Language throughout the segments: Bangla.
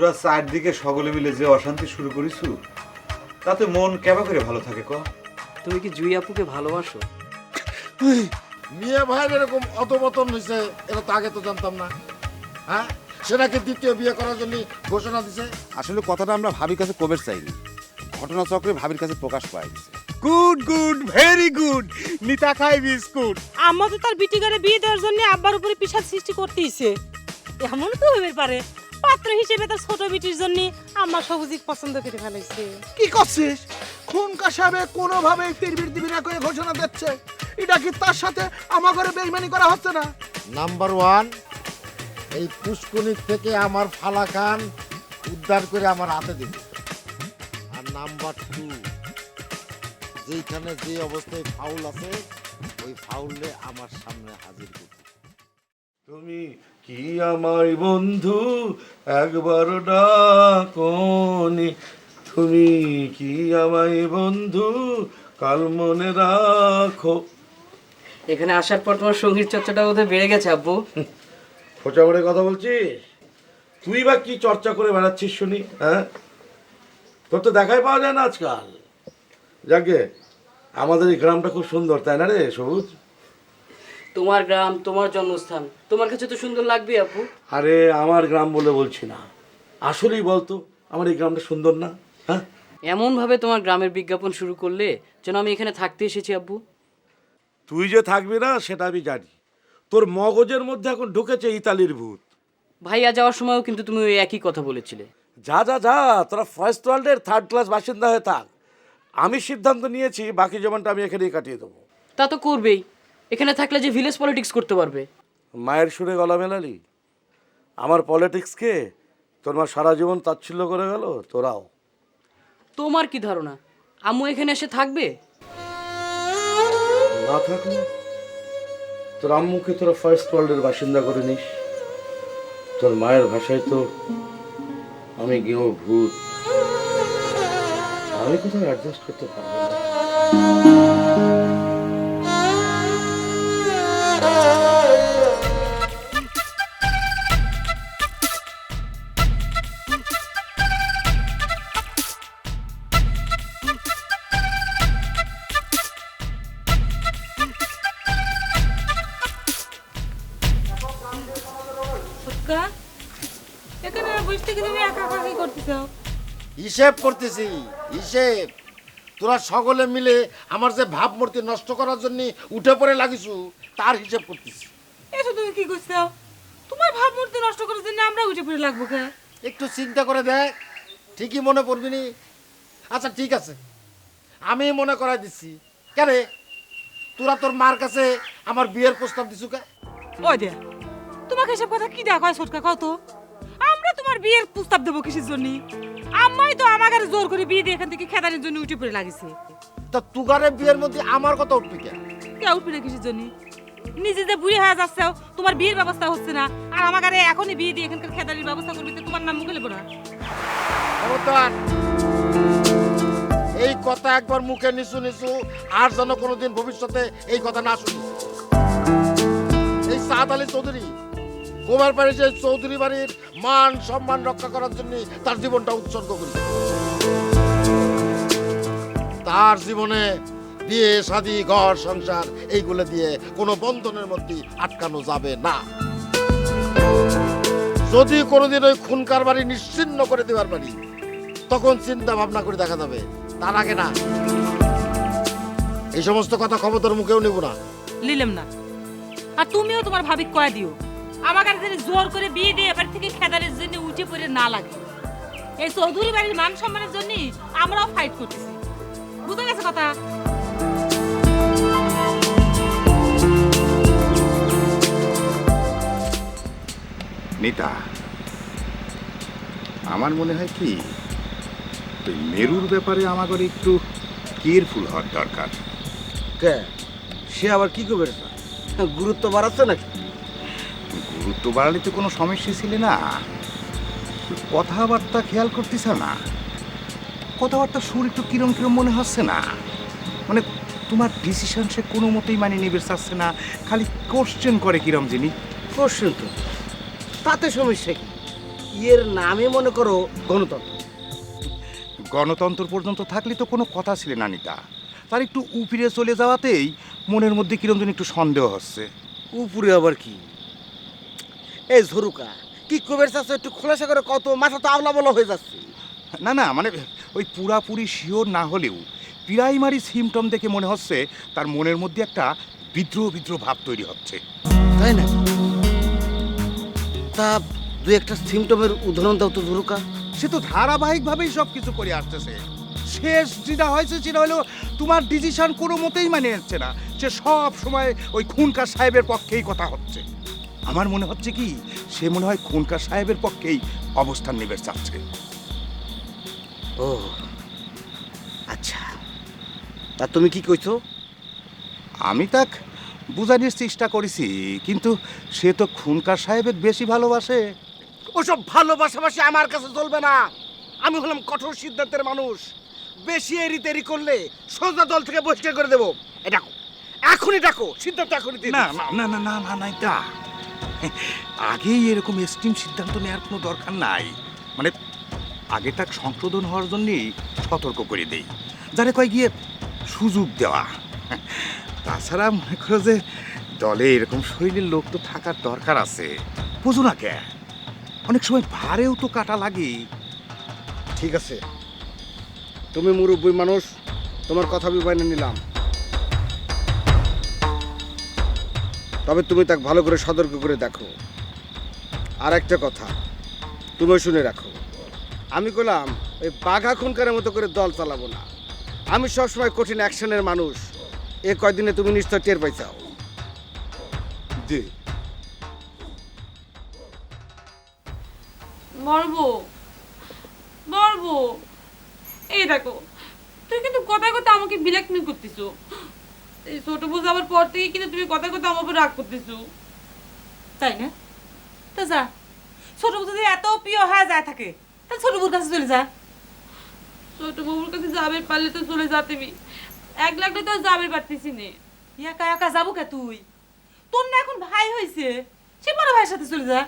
তোরা চারদিকে সকলে মিলে যে অশান্তি শুরু করিস তাতে মন কেবা করে ভালো থাকে ক? তুমি কি জুই আপুকে ভালোবাসো? মেয়ে ভাইয়ের এরকম অধপতন হয়েছে এটা তো আগে তো জানতাম না। হ্যাঁ? সেটাকে দ্বিতীয় বিয়ে করার জন্য ঘোষণা দিছে। আসলে কথাটা আমরা ভাবির কাছে কবের চাইনি। ঘটনাচক্রে ভাবির কাছে প্রকাশ পাই গুড গুড ভেরি গুড। নিতা খাই বিস্কুট। আম্মা তো তার বিটিগারে বিয়ে দেওয়ার জন্য আব্বার উপরে পিসাদ সৃষ্টি করতেইছে। এমন তো হইবে পারে। পাত্র হিসেবে তার ছোট বিটির জন্য আম্মা সবুজিক পছন্দ করে ফেলাইছে কি করছিস? খুন কাসাবে কোনোভাবে ফিরবির দিবি না করে ঘোষণা দিচ্ছে। এটা কি তার সাথে আমার ঘরে বেইমানি করা হচ্ছে না? নাম্বার ওয়ান এই পুষ্কুনির থেকে আমার ফালা খান উদ্ধার করে আমার হাতে দিবে। আর নাম্বার টু যেখানে যে অবস্থায় ফাউল আছে ওই ফাউলে আমার সামনে হাজির করবে। তুমি কি আমার বন্ধু একবার ডাকনি? তুমি কি আমায় বন্ধু কাল মনে রাখো। এখানে আসার পর তোমার সংগীত চর্চাটা বোধহয় বেড়ে গেছে আব্বু। খোঁচা করে কথা বলছিস? তুই বা কি চর্চা করে বেড়াচ্ছিস শুনি হ্যাঁ? তোর তো দেখাই পাওয়া যায় না আজকাল। যাকে আমাদের এই গ্রামটা খুব সুন্দর তাই না রে সবুজ? তোমার গ্রাম তোমার জন্মস্থান। তোমার কাছে তো সুন্দর লাগবে আপু। আরে আমার গ্রাম বলে বলছি না। আসলেই বলতো আমার এই গ্রামটা সুন্দর না হ্যাঁ? এমন ভাবে তোমার গ্রামের বিজ্ঞাপন শুরু করলে যেন আমি এখানে থাকতে এসেছি আব্বু তুই যে থাকবি না সেটা আমি জানি। তোর মগজের মধ্যে এখন ঢুকেছে ইতালির ভূত। ভাইয়া যাওয়ার সময়ও কিন্তু তুমি ওই একই কথা বলেছিলে। যা যা যা তোরা ফার্স্ট ওয়ার্ল্ডের থার্ড ক্লাস বাসিন্দা হয়ে থাক। আমি সিদ্ধান্ত নিয়েছি বাকি জীবনটা আমি এখানেই কাটিয়ে দেবো। তা তো করবেই। এখানে থাকলে যে ভিলেজ পলিটিক্স করতে পারবে। মায়ের সুরে গলা মেলালি। আমার পলিটিক্সকে তোর মা সারা জীবন তাচ্ছিল্য করে গেল তোরাও। তোমার কি ধারণা? আম্মু এখানে এসে থাকবে? না থাকলে? তোর আম্মুকে তোরা ফার্স্ট ওয়ার্ল্ডের বাসিন্দা করে নিস। তোর মায়ের ভাষায় তো আমি গেও ভূত আমি কোথাও অ্যাডজাস্ট করতে পারব না? সুটকা এখানে বসে থেকে তুমি একা একা কি করতেছ? হিসেব করতেছি হিসেব। তোরা সকলে মিলে আমার যে ভাবমূর্তি নষ্ট করার জন্য উঠে পড়ে লাগিছু তার হিসেব করতেছি। এসো তুমি কি করছ? তোমার ভাবমূর্তি নষ্ট করার জন্য আমরা উঠে পড়ে লাগবো কে? একটু চিন্তা করে দেখ ঠিকই মনে পড়বি নি? আচ্ছা ঠিক আছে। আমি মনে করাই দিচ্ছি। কেন তোরা তোর মার কাছে আমার বিয়ের প্রস্তাব দিছু কে? ওই দে তোমাকে এসব কথা কি দেখা হয় সুটকা কত আমরা তোমার বিয়ের প্রস্তাব দেবো কিসের জন্য? আম্মাই তো আমাকে জোর করে বিয়ে দিয়ে এখান থেকে খেদানোর জন্য উঠে পড়ে লাগিছে। তা তুগারের বিয়ের মধ্যে আমার কথা উঠবি কেন কে উঠবে না কিসের জন্য? নিজে যে বুড়ি হয়ে যাচ্ছে তোমার বিয়ের ব্যবস্থা হচ্ছে না। আর আমার কাছে এখনই বিয়ে দিয়ে এখানকার খেদানির ব্যবস্থা করবে তোমার নাম মুখে নেব না এই কথা একবার মুখে নিচু নিচু আর যেন কোনোদিন ভবিষ্যতে এই কথা না শুনি। এই সাদ আলী চৌধুরী কুমার যে চৌধুরী বাড়ির মান সম্মান রক্ষা করার জন্য তার জীবনটা উৎসর্গ করি। তার জীবনে বিয়ে, শাদি, ঘর, সংসার, এইগুলো দিয়ে কোনো বন্ধনের মধ্যে আটকানো যাবে না। যদি কোনোদিন ওই খুনকার বাড়ি নিশ্চিন্ন করে দেওয়ার পারি তখন চিন্তা ভাবনা করে দেখা যাবে, তার আগে না। এই সমস্ত কথা ক্ষমতার মুখেও নেব না। নিলাম না। আর তুমিও তোমার ভাবি কয়ে দিও। আমার কাছে যেন জোর করে বিয়ে দিয়ে এবার থেকে খেদারের জন্য উঠে পড়ে না লাগে। এই চৌধুরী বাড়ির মান সম্মানের জন্য আমরাও ফাইট করতেছি। বুঝে গেছে কথা? নিতা আমার মনে হয় কি ওই মেরুর ব্যাপারে আমাদের একটু কেয়ারফুল হওয়ার দরকার। কে? সে আবার কি করবে? গুরুত্ব বাড়াচ্ছে নাকি? গুরুত্ব বাড়ালে তো কোনো সমস্যা ছিল না। কথাবার্তা খেয়াল করতিস না? কথাবার্তা সুর একটু কিরম কিরম মনে হচ্ছে না? মানে তোমার ডিসিশন সে কোনো মতেই মানে নিবে চাচ্ছে না খালি কোশ্চেন করে কিরম যিনি কোশ্চেন তো। তাতে সমস্যা কি? ইয়ের নামে মনে করো গণতন্ত্র। গণতন্ত্র পর্যন্ত থাকলে তো কোনো কথা ছিল না নিতা। তার একটু উপরে চলে যাওয়াতেই মনের মধ্যে কিরম যেন একটু সন্দেহ হচ্ছে। উপরে আবার কি? এই ঝরুকা কি কবের চাচ্ছে একটু খোলাসা করে কত মাথা তো আবলা বলা হয়ে যাচ্ছে। না না মানে ওই পুরাপুরি শিওর না হলেও প্রাইমারি সিমটম দেখে মনে হচ্ছে তার মনের মধ্যে একটা বিদ্রোহ বিদ্রোহ ভাব তৈরি হচ্ছে। তাই না তা দুই একটা সিমটমের উদাহরণ দাও তো ঝরুকা। সে তো ধারাবাহিকভাবেই সব কিছু করে আসতেছে। শেষ যেটা হয়েছে সেটা হলো তোমার ডিসিশন কোনো মতেই মানে নিচ্ছে না। সে সব সময় ওই খুনকার সাহেবের পক্ষেই কথা হচ্ছে। আমার মনে হচ্ছে কি সে মনে হয় খুনকার সাহেবের পক্ষেই অবস্থান নেবে চাচ্ছে ও আচ্ছা তা তুমি কি কইছো আমি তাক বুঝানোর চেষ্টা করেছি কিন্তু সে তো খুনকার সাহেবের বেশি ভালোবাসে ওসব ভালোবাসাবাসি আমার কাছে চলবে না আমি হলাম কঠোর সিদ্ধান্তের মানুষ বেশি এরি তেরি করলে সোজা দল থেকে বহিষ্কার করে দেবো এটা এখনই ডাকো সিদ্ধান্ত এখনই দিয়ে না। না না না না না আগেই এরকম এক্সট্রিম সিদ্ধান্ত নেওয়ার কোনো দরকার নাই। মানে আগে তাক সংশোধন হওয়ার জন্যেই সতর্ক করে দেই। যারে কয় গিয়ে সুযোগ দেওয়া। তাছাড়া মনে করো যে দলে এরকম শরীরের লোক তো থাকার দরকার আছে। বুঝো না কে? অনেক সময় ভারেও তো কাটা লাগে ঠিক আছে। তুমি মুরব্বী মানুষ, তোমার কথা বাইনে নিলাম। তবে তুমি তাকে ভালো করে সতর্ক করে দেখো। আর একটা কথা তুমিও শুনে রাখো। আমি বললাম ওই বাঘা খুনকারের মতো করে দল চালাবো না। আমি সবসময় কঠিন অ্যাকশনের মানুষ। এ কয়দিনে তুমি নিশ্চয় টের পাইছাও জি। মরবো মরবো এই দেখো তুই কিন্তু কথা কথা আমাকে ব্ল্যাকমেল করতেছো ছোট যাওয়ার পর থেকে কিন্তু তুমি কথা কথা আমার রাগ করতেছো। তাই না? তো যা। ছোট বউ যদি এত প্রিয় হয়ে যায় থাকে, তা ছোট বউর কাছে চলে যা। ছোট বউর কাছে যাবে পারলে তো চলে যা তুমি। এক লাগলে তো যাবে পারতেছি নে। একা একা যাব কে তুই? তোর না এখন ভাই হয়েছে সে বড় ভাইয়ের সাথে চলে যা।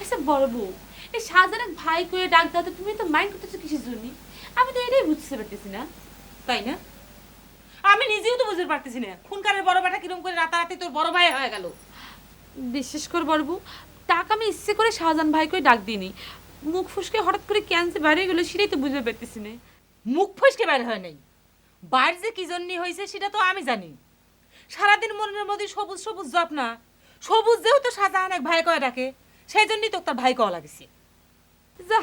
আচ্ছা বড় বউ, এই শাহজাহান ভাই করে ডাক দাও তুমি তো মাইন্ড করতেছো কিসের জন্য? আমি তো এটাই বুঝতে পারতেছি না। তাই না? আমি নিজেও তো বুঝতে পারতেছি না। খুনকারের বড় বেটা কিরম করে রাতারাতি তোর বড় ভাই হয়ে গেল? বিশেষ করে বড় বউ টাকা আমি ইচ্ছে করে শাহজাহান ভাইকে ডাক দিইনি। মুখ ফুসকে হঠাৎ করে ক্যান্সার বাইরে গেলো সেটাই তো বুঝতে পারতেছি না। মুখ ফুসকে বাইরে হয় নাই। বাইরে যে কি জন্য হয়েছে সেটা তো আমি জানি। সারাদিন মনের মধ্যে সবুজ সবুজ জব না সবুজ তো শাহজাহান এক ভাই কয়ে ডাকে সেই জন্যই তো তার ভাই কওয়া লাগেছে। যা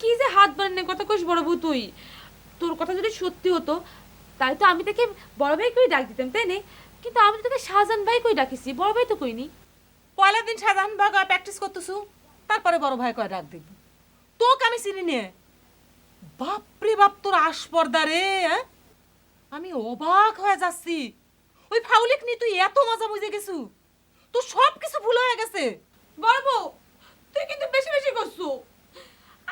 কি যে হাত বানানে কথা কইস বড় বউ তুই? তোর কথা যদি সত্যি হতো তাই তো আমি তাকে বড় ভাই কই ডাক দিতাম, তাই না? কিন্তু আমি তোকে শাহজাহান ভাই কই ডাকিছি, বড় ভাই তো কইনি। পয়লা দিন শাহজাহান ভাই প্র্যাকটিস করতেছু, তারপরে বড় ভাই কয় ডাক দিব। তোকে আমি চিনি নে। বাপরে বাপ, তোর আসপর্দা রে হ্যাঁ? আমি অবাক হয়ে যাচ্ছি। ওই ফাউলিক নিয়ে তুই এত মজা বুঝে গেছু। তোর সব কিছু ভুল হয়ে গেছে। বলব তুই কিন্তু বেশি বেশি করছ।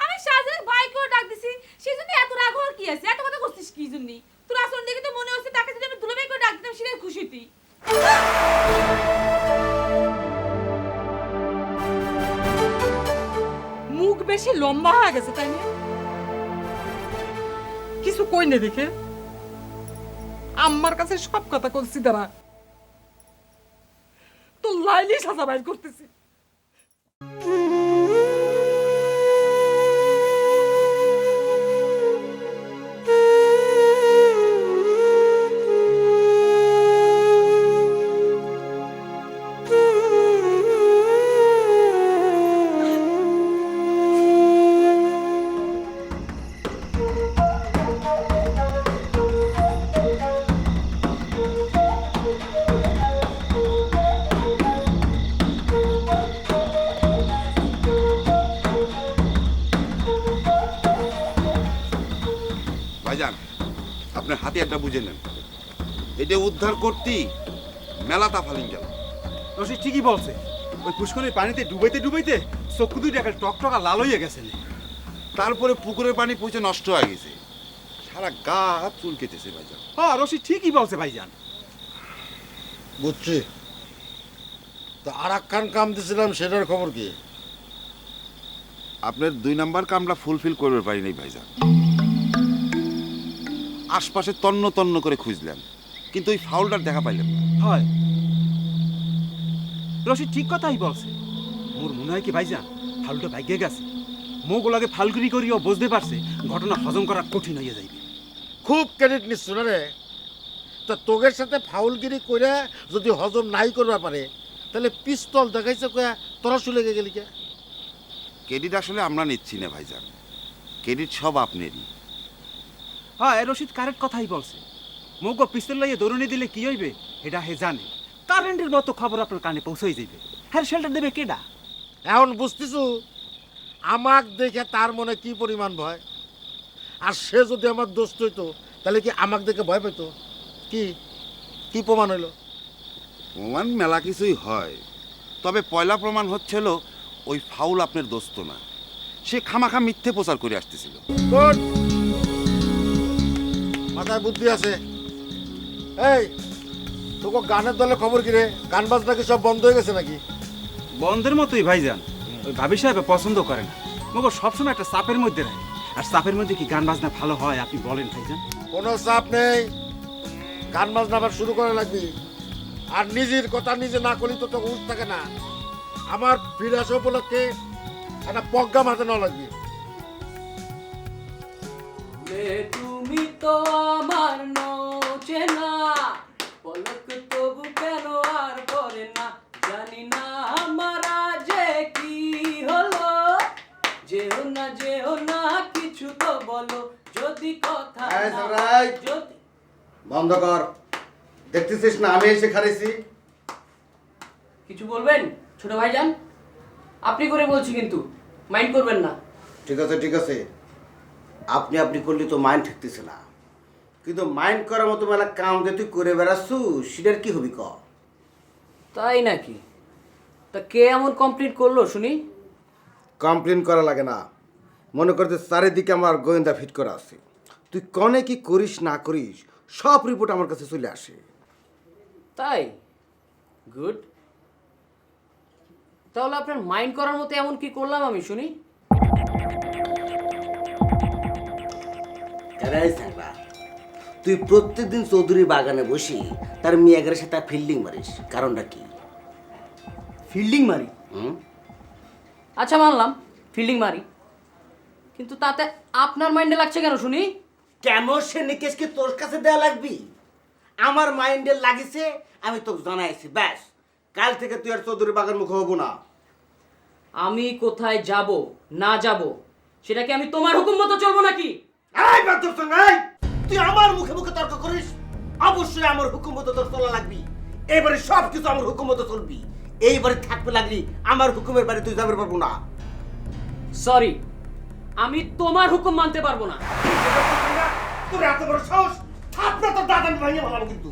আমি শাহজাহান ভাই করে ডাক দিছি সেই জন্য এত রাগ হওয়ার কি আছে? এত কথা করছিস কি জন্য? তোর আসন দেখে তো মনে হচ্ছে তাকে যদি আমি দুলাভাই করে ডাক দিতাম, সেটাই খুশি তুই মুখ বেশি লম্বা হয়ে গেছে, তাই না? কিছু কই না দেখে? আমার কাছে সব কথা করছি দাঁড়া। তো লাইলি সাজা বাইর করতেছি। ভাইজান আপনার হাতে একটা বুঝে নেন। এটা উদ্ধার করতেই মেলাটা ফালিং গেল। রশিদ ঠিকই বলছে। ওই পুষ্করের পানিতে ডুবাইতে ডুবাইতে চক্ষু দুই টাকা টক টকা লাল হইয়া গেছে তারপরে পুকুরের পানি পচে নষ্ট হয়ে গেছে। সারা গা চুল চুলকেতেছে ভাইজান। হ্যাঁ রশিদ ঠিকই বলছে ভাইজান। বুঝছি। তা আর এক কাম কাম দিছিলাম সেটার খবর কি? আপনার দুই নাম্বার কামটা ফুলফিল করতে পারি নাই ভাইজান। আশপাশে তন্ন তন্ন করে খুঁজলাম কিন্তু ওই ফাউলটার দেখা পাইলাম হয়। রশিদ ঠিক কথাই বলছে। মোর মনে হয় কি ভাইজান ফাউলটা ভাগ্যে গেছে। মোগুলাকে ফালগুরি করিও বুঝতে পারছে ঘটনা হজম করা কঠিন হয়ে যাইবে। খুব ক্রেডিট নিচ্ছ না রে? তা তোগের সাথে ফাউলগিরি করে যদি হজম নাই করবা পারে তাহলে পিস্তল দেখাইছে কয়া তোরা শুলে গেলি কে? ক্রেডিট আসলে আমরা নিচ্ছি না ভাইজান। ক্রেডিট সব আপনারই। হয় রশিদ কারেক্ট কথাই বলছে। মোগো পিস্তল লাইয়ে দৌড়নি দিলে কি হইবে এটা হে জানে। কারেন্টের মতো খবর আপনার কানে পৌঁছাই যাইবে। হ্যাঁ শেল্টার দেবে কেডা? এখন বুঝতেছু আমাক দেখে তার মনে কি পরিমাণ ভয়? আর সে যদি আমার দোস্ত হইতো তাহলে কি আমাক দেখে ভয় পেত কি? কি প্রমাণ হইল? প্রমাণ মেলা কিছুই হয়। তবে পয়লা প্রমাণ হচ্ছিল ওই ফাউল আপনার দোস্ত না। সে খামাখা মিথ্যে প্রচার করে আসতেছিল। গুড মাথায় বুদ্ধি আছে। এই তোকে গানের দলে খবর কি রে? গান বাজনা কি সব বন্ধ হয়ে গেছে নাকি? বন্ধের মতোই ভাইজান। ওই ভাবি সাহেব পছন্দ করে না। মোগো সবসময় একটা চাপের মধ্যে রাখে আর চাপের মধ্যে কি গান বাজনা ভালো হয় আপনি বলেন ভাইজান। কোনো চাপ নেই। গান বাজনা আবার শুরু করা লাগবে। আর নিজের কথা নিজে না করলে তো তোকে উঠ থাকে না। আমার ফিরে আসা উপলক্ষে একটা পজ্ঞা মাথা নেওয়া লাগবে। তুমি তো আমার নচে না। পলক তবু কেন আর করে না? জানি না আমার যে কি হলো। যেও না যেও না কিছু তো বলো। যদি কথা এই যদি বন্ধ কর। দেখতেছিস না আমি এসে খারেছি কিছু বলবেন? ছোট ভাইজান? আপনি করে বলছি কিন্তু। মাইন্ড করবেন না। ঠিক আছে ঠিক আছে। আপনি আপনি করলে তো মাইন্ড ঠেকতেছে না। কিন্তু মাইন্ড করার মতো মেলা কাম যে তুই করে বেড়াচ্ছু সেটার কি হবি ক? তাই নাকি? তা কে এমন কমপ্লিট করল শুনি? কমপ্লেন করা লাগে না। মনে করতে চারিদিকে আমার গোয়েন্দা ফিট করা আছে। তুই কনে কি করিস না করিস সব রিপোর্ট আমার কাছে চলে আসে। তাই? গুড তাহলে আপনার মাইন্ড করার মতো এমন কি করলাম আমি শুনি? তুই প্রত্যেকদিন চৌধুরী বাগানে বসি তার মেয়েগের সাথে ফিল্ডিং মারিস। কারণটা কি? ফিল্ডিং মারি? হুম? আচ্ছা মানলাম ফিল্ডিং মারি। কিন্তু তাতে আপনার মাইন্ডে লাগছে কেন শুনি? কেন সে নিকেশ কি তোর কাছে দেয়া লাগবি? আমার মাইন্ডে লাগিছে আমি তোকে জানাইছি ব্যাস। কাল থেকে তুই আর চৌধুরী বাগান মুখ হব না। আমি কোথায় যাব না যাব সেটা কি আমি তোমার হুকুম মতো চলবো নাকি? এই বাদর এই! তুই আমার মুখে মুখে তর্ক করিস অবশ্যই আমার হুকুম মতো তোর চলা লাগবি। এবারে সব কিছু আমার হুকুম মতো চলবি এইবারে থাকবে লাগলি আমার হুকুমের বাড়ি তুই যাবে পারব না। সরি আমি তোমার হুকুম মানতে পারব না। তোর এত বড় সাহস আপনার তোর দাদা আমি ভাঙিয়ে ভালো কিন্তু।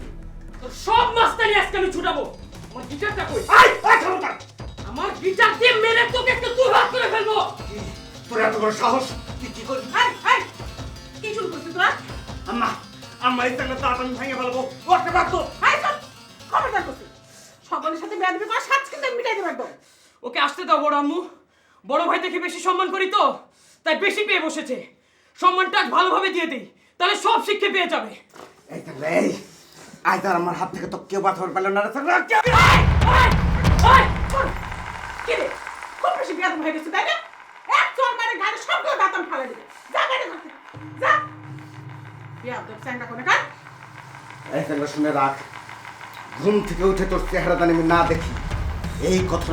তো সব মাস্তানি আজকে আমি ছুটাবো। আমার গিটারটা কই? এই এই ক্ষমতা আমার গিটার দিয়ে মেরে তোকে একটা তুই ভাগ করে ফেলব। তোর এত বড় সাহস তুই কি করবি? কি শুরু করছিস তোরা? আম্মা আম্মা এই তাহলে দাদা আমি ভাঙিয়ে ফেলব ওকে সব খবরদার করছিস সকলের সাথে বেয়াদবি করা সাজ কিন্তু মিটাই দেবো একদম। ওকে আসতে দাও বড় আম্মু। বড় ভাই থেকে বেশি সম্মান করি তো তাই বেশি পেয়ে বসেছে। সম্মানটা ভালোভাবে দিয়ে দিই তাহলে সব শিক্ষা পেয়ে যাবে। এই তাহলে এই আজ আর আমার হাত থেকে তো কেউ বাঁচাবার পারল না রে তাহলে কেউ কি রে? খুব বেশি বেয়াদব হয়ে গেছে তাই না? এক চল মারে গাড়ি সবগুলো দাঁতন ফালা দিবে। যা গাড়ি করে কাট। এই শুনে রাখ। ঘুম থেকে উঠে তোর চেহারা জানি আমি না দেখি। এই কথা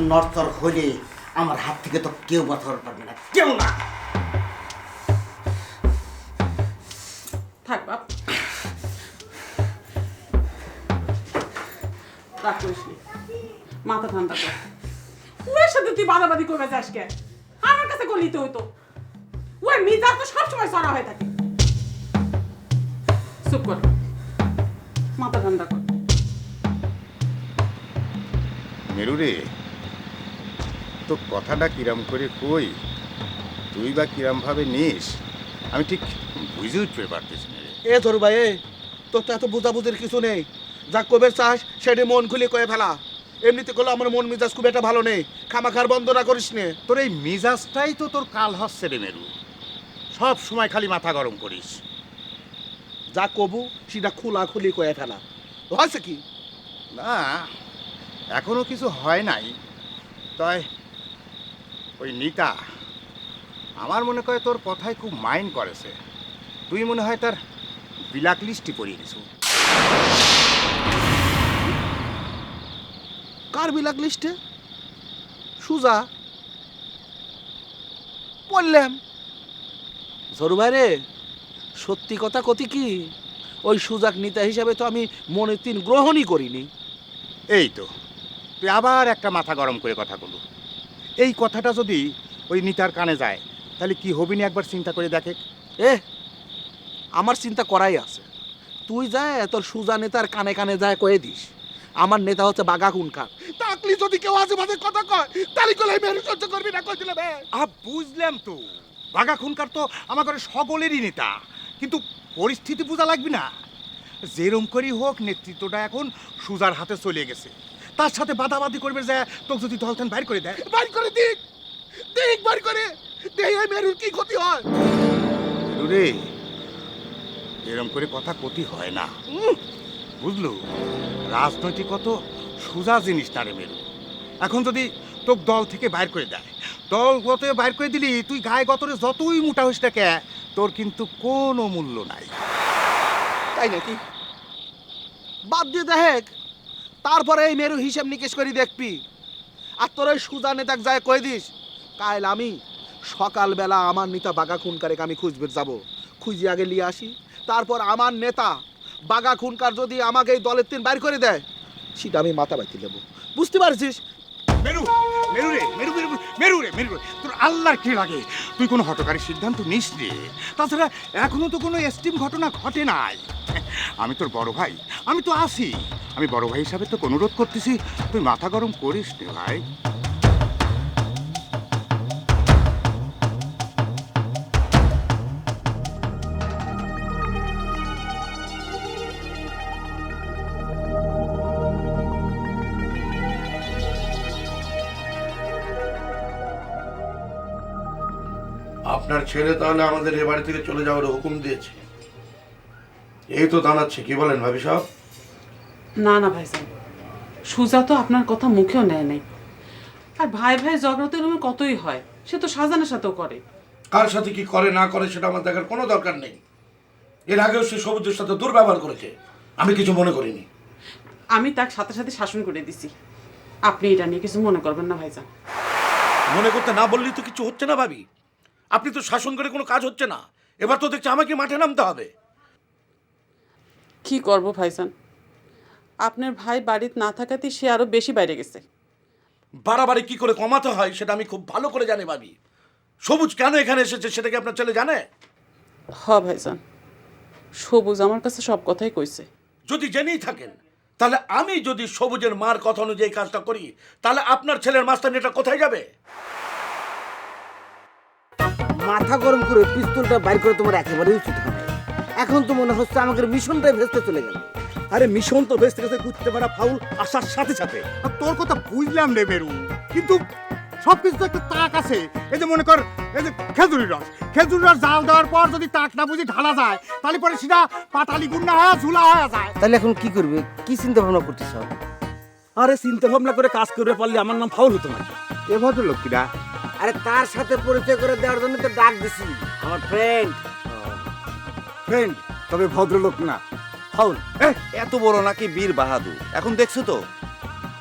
হলে আমার হাত থেকে তো কেউ পারবে না কেউ না। থাক বাপ। রাগ করিস মাথা ঠান্ডা কর। ওর সাথে তুই বাদাবাদি করবে যাস কে? আমার কাছে গলিতে হইতো। ওর মিজাজ তো সবসময় সরা হয়ে থাকে। চুপ কর। মাথা ঠান্ডা কর। মেরু রে তো কথাটা কিরাম করে কই? তুই বা কিরাম ভাবে নিস? আমি ঠিক বুঝে উঠতে পারতেছি না রে। এ ধর ভাই এ তোর তো এত বুঝাবুঝির কিছু নেই। যা কবে চাস সেটি মন খুলে কয়ে ফেলা। এমনিতে করলে আমার মন মেজাজ খুব একটা ভালো নেই। খামাখার বন্ধ না করিস নে। তোর এই মিজাজটাই তো তোর কাল হচ্ছে রে মেরু। সব সময় খালি মাথা গরম করিস। যা কবু সেটা খোলা খুলি কয়ে ফেলা। হয়েছে কি? না এখনও কিছু হয় নাই। তাই ওই নিতা আমার মনে করে তোর কথায় খুব মাইন্ড করেছে। তুই মনে হয় তার বিলাক লিস্টি পড়িয়ে দিছু কার বিলাক লিস্টে? সুজা? বললাম। ঝরু ভাই রে সত্যি কথা কতি কি? ওই সুজাক নেতা হিসাবে তো আমি মনে তিন গ্রহণই করিনি। এই তো তুই আবার একটা মাথা গরম করে কথা বলু এই কথাটা যদি ওই নিতার কানে যায় তাহলে কি হবি না একবার চিন্তা করে দেখে? এ আমার চিন্তা করাই আছে। তুই যায় তোর সুজা নেতার কানে কানে যায় কয়ে দিস। আমার নেতা হচ্ছে বাগা কুনকার তাকলি যদি কেউ আজে বাজে কথা কয় তাহলে কলে মেরু সহ্য করবি না কই দিলে বে। আ বুঝলাম তো। বাঘা খুনকার তো আমার ঘরে সকলেরই নেতা। কিন্তু পরিস্থিতি বোঝা লাগবে না। যেরম করেই হোক নেতৃত্বটা এখন সুজার হাতে চলে গেছে। তার সাথে বাদাবাদি করবে যে তোকে যদি দলটান বাইর করে দেয়। বাইর করে দিক! দিক বাইর করে! দেই এই মেরুর কি ক্ষতি হয়? রে এরম করে কথা ক্ষতি হয় না। বুঝলো? কত সোজা জিনিস না রে মেরু। এখন যদি তোকে দল থেকে বাইর করে দেয় দল গত বাইর করে দিলি তুই গায়ে গতরে যতই মোটা হইস না কে তোর কিন্তু কোনো মূল্য নাই। তাই নাকি? বাদ দিয়ে দেখ তারপরে এই মেরু হিসেব নিকেশ করি দেখবি। আর তোর ওই সুজা নেতাক যায় কয়ে দিস কাল আমি সকালবেলা আমার নেতা বাগা খুনকারেকে আমি খুঁজবে যাব। খুঁজি আগে নিয়ে আসি তারপর আমার নেতা বাগা খুনকার যদি আমাকে এই দলের তিন বাইর করে দেয় সেটা আমি মাথা বাইতে দেবো। বুঝতে পারছিস? মেরু! মেরু রে, মেরু মেরু মেরু রে মেরু রে তোর আল্লাহর কি লাগে? তুই কোনো হটকারী সিদ্ধান্ত নিস রে। তাছাড়া এখনও তো কোনো এস্টিম ঘটনা ঘটে নাই। আমি তোর বড় ভাই, আমি তো আছি আমি বড় ভাই হিসাবে তো অনুরোধ করতেছি, তুই মাথা গরম করিস রে ভাই। আপনার ছেলে তাহলে আমাদের এ বাড়ি থেকে চলে যাওয়ার হুকুম দিয়েছে। এই তো দাঁড়াচ্ছে কি বলেন ভাবি সাহেব? না না ভাই ভাইজান সুজা তো আপনার কথা মুখেও নেয় নাই। আর ভাই ভাই ঝগড়া তো এরকম কতই হয় সে তো সাজানের সাথেও করে। কার সাথে কি করে না করে সেটা আমার দেখার কোনো দরকার নেই। এর আগেও সে সবুজের সাথে দুর্ব্যবহার করেছে আমি কিছু মনে করিনি। আমি তার সাথে সাথে শাসন করে দিছি। আপনি এটা নিয়ে কিছু মনে করবেন না ভাইজান। মনে করতে না বললেই তো কিছু হচ্ছে না ভাবি। আপনি তো শাসন করে কোনো কাজ হচ্ছে না। এবার তো দেখছি আমাকে মাঠে নামতে হবে। কি করব ভাইজান? আপনার ভাই বাড়িতে না থাকাতে সে আরও বেশি বাইরে গেছে। বাড়াবাড়ি কি করে কমাতে হয় সেটা আমি খুব ভালো করে জানি ভাবি। সবুজ কেন এখানে এসেছে সেটা কি আপনার ছেলে জানে? হ ভাইজান সবুজ আমার কাছে সব কথাই কইছে। যদি জেনেই থাকেন তাহলে আমি যদি সবুজের মার কথা অনুযায়ী কাজটা করি তাহলে আপনার ছেলের মাস্টার কোথায় যাবে? মাথা গরম করে পিস্তলটা বাইর করে তোমার একেবারে উচিত নাই। এখন তো মনে হচ্ছে আমাদের মিশনটাই ভেস্তে চলে গেল। আরে মিশন তো বেশ থেকে ঘুরতে পারা ফাউল আসার সাথে সাথে। আর তোর কথা বুঝলাম রে মেরু কিন্তু সব কিছু তো একটা তাক আছে। এই যে মনে কর এই যে খেজুরি রস। খেজুরি রস জাল দেওয়ার পর যদি তাক না বুঝি ঢালা যায় তাহলে পরে সেটা পাটালি গুন্না হয়ে ঝুলা হয়ে যায়। তাহলে এখন কি করবে? কি চিন্তা ভাবনা করতেছ? আরে চিন্তা ভাবনা করে কাজ করবে পারলে আমার নাম ফাউল হতো নাকি এ ভদ্রলোকটিরা আরে তার সাথে পরিচয় করে দেওয়ার জন্য তো ডাক দিছি। আমার ফ্রেন্ড ফ্রেন্ড তবে ভদ্রলোক না। ফাউল এত বড় নাকি বীর বাহাদুর? এখন দেখছ তো?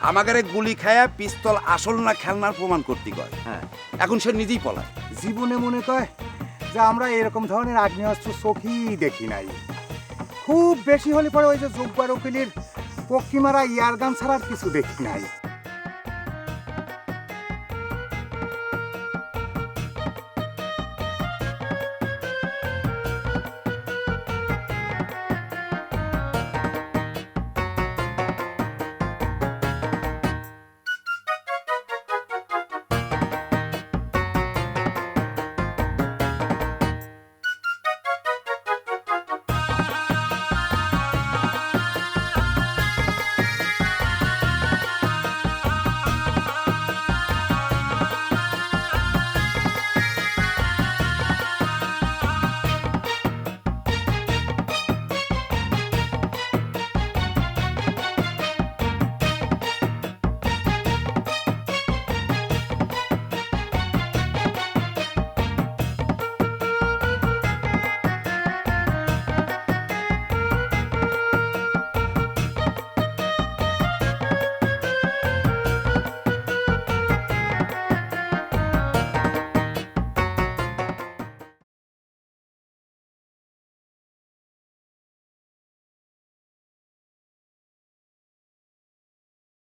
আমাগারে গুলি খায়া পিস্তল আসল না খেলনার প্রমাণ করতে কয়। হ্যাঁ। এখন সে নিজেই পলায়। জীবনে মনে কয় যে আমরা এরকম ধরনের আগ্নেয়াস্ত্র চোখেই দেখি নাই। খুব বেশি হলে পরে ওই যে জব্বার উকিলের পক্ষী মারা ইয়ারগান ছাড়া কিছু দেখি নাই।